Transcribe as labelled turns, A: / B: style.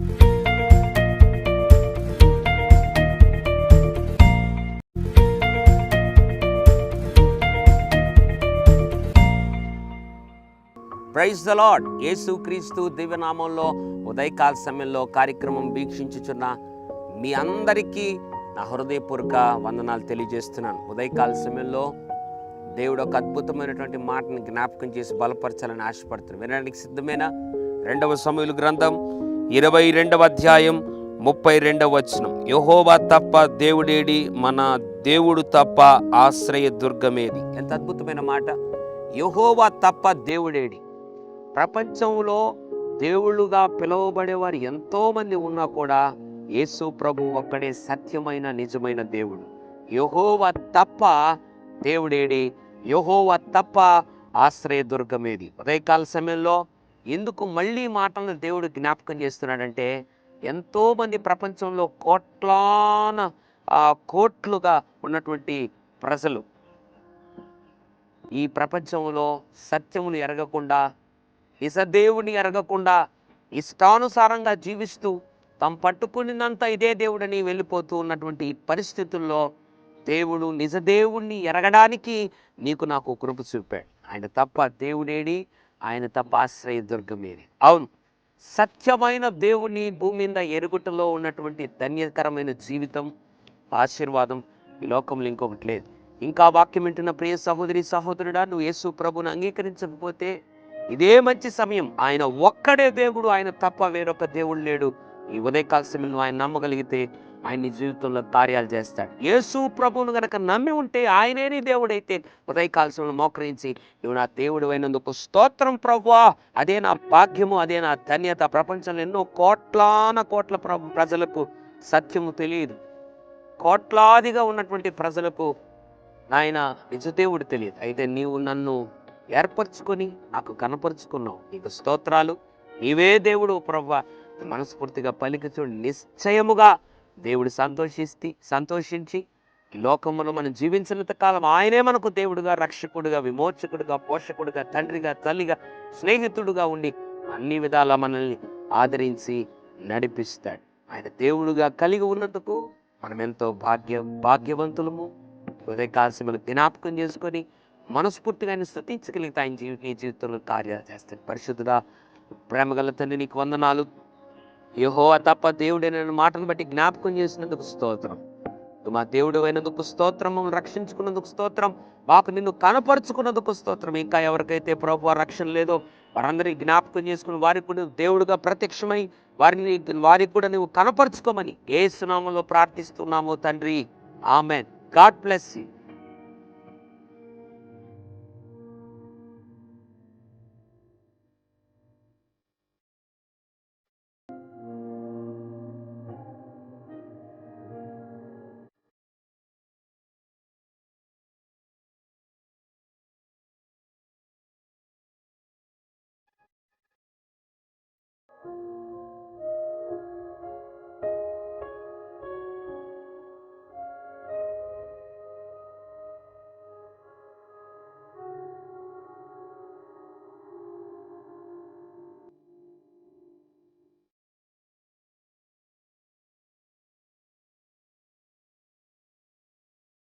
A: Praise the lord యేసు క్రీస్తు దివ్యనామంలో ఉదయకాల సమయంలో కార్యక్రమం వీక్షించుచున్న మీ అందరికీ నా హృదయపూర్వక వందనాలు తెలియజేస్తున్నాను. ఉదయకాల సమయంలో దేవుడు ఒక అద్భుతమైనటువంటి మాటని జ్ఞాపకం చేసి బలపరచాలని ఆశపడుతున్నాను. వినడానికి సిద్ధమైన రెండవ సమయులు గ్రంథం ఇరవై రెండవ అధ్యాయం ముప్పై రెండవ వచనం. యహోవా తప్ప దేవుడేడి మన దేవుడు తప్ప ఆశ్రయ దుర్గమేది ఎంత అద్భుతమైన మాట. యహోవా తప్ప దేవుడేడి. ప్రపంచంలో దేవుళ్ళుగా పిలువబడేవారు ఎంతోమంది ఉన్నా కూడా యేసు ప్రభు ఒక్కడే సత్యమైన నిజమైన దేవుడు. యహోవా తప్ప దేవుడేడి. యహోవా తప్ప ఆశ్రయ దుర్గమేది ఉదయకాల సమయంలో ఎందుకు మళ్ళీ మాటలను దేవుడు జ్ఞాపకం చేస్తున్నాడంటే ఎంతోమంది ప్రపంచంలో కోట్లాన కోట్లుగా ఉన్నటువంటి ప్రజలు. ఈ ప్రపంచంలో సత్యమును ఎరగకుండా నిజదేవుని ఎరగకుండా ఇష్టానుసారంగా జీవిస్తూ తమ పట్టుకునినంత ఇదే దేవుడని వెళ్ళిపోతూ ఉన్నటువంటి పరిస్థితుల్లో దేవుడు నిజదేవుణ్ణి ఎరగడానికి నీకు నాకు కృప చూపాడు. ఆయన తప్ప దేవుడేడి ఆయన తప్ప ఆశ్రయ దుర్గమేది అవును. సత్యమైన దేవుని భూమి మీద ఎరుగుటలో ఉన్నటువంటి ధన్యకరమైన జీవితం ఆశీర్వాదం ఈ లోకంలో ఇంకొకటి లేదు. ఇంకా వాక్యం వింటున్న ప్రియ సహోదరి సహోదరుడా నువ్వు యేసు ప్రభును అంగీకరించకపోతే ఇదే మంచి సమయం. ఆయన ఒక్కడే దేవుడు ఆయన తప్ప వేరొక దేవుడు లేడు. ఈ ఉదయకాల సమయంలో ఆయన నమ్మగలిగితే ఆయన నీ జీవితంలో కార్యాలు చేస్తాడు. యేసు ప్రభువును గనక నమ్మి ఉంటే ఆయనే నీ దేవుడైతే ఉదయకాల సమయంలో మోకరించి నువ్వు నా దేవుడు అయినందుకు స్తోత్రం ప్రభువా. అదే నా భాగ్యము అదే నా ధన్యత. ప్రపంచంలో ఎన్నో కోట్లాన కోట్ల ప్రజలకు సత్యము తెలియదు. కోట్లాదిగా ఉన్నటువంటి ప్రజలకు నాయన నిజదేవుడు తెలియదు. అయితే నీవు నన్ను ఏర్పరచుకొని నాకు కనపరుచుకున్నావు. నీకు స్తోత్రాలు. నీవే దేవుడు ప్రవ్వ మనస్ఫూర్తిగా పలికి నిశ్చయముగా దేవుడు సంతోషిస్తే సంతోషించి లోకమును లోకములో మనం జీవించినంత కాలం ఆయనే మనకు దేవుడుగా రక్షకుడుగా విమోచకుడుగా పోషకుడుగా తండ్రిగా తల్లిగా స్నేహితుడుగా ఉండి అన్ని విధాలా మనల్ని ఆదరించి నడిపిస్తాడు. ఆయన దేవుడుగా కలిగి ఉన్నందుకు మనం ఎంతో భాగ్య భాగ్యవంతులము. ఉదయకాశములు జ్ఞాపకం చేసుకొని మనస్ఫూర్తిగా ఆయన స్థుతించగలిగితే ఆయన జీవి నీ జీవితంలో కార్యాలు చేస్తాడు. పరిశుద్ధుడా ప్రేమగల తండ్రి నీకు వందనాలు. యహో తప్ప దేవుడైన మాటను బట్టి జ్ఞాపకం చేసినందుకు స్తోత్రం. మా దేవుడు అయినందుకు స్తోత్రం మమ్మల్ని రక్షించుకున్నందుకు స్తోత్రం మాకు నిన్ను కనపరుచుకున్నందుకు స్తోత్రం. ఇంకా ఎవరికైతే ప్రభు రక్షణ లేదో వారందరినీ జ్ఞాపకం చేసుకుని వారికి కూడా దేవుడుగా ప్రత్యక్షమై వారిని వారికి కూడా నువ్వు కనపరుచుకోమని ఏ సునామంలో ప్రార్థిస్తున్నామో తండ్రి. ఆమెన్. God bless you.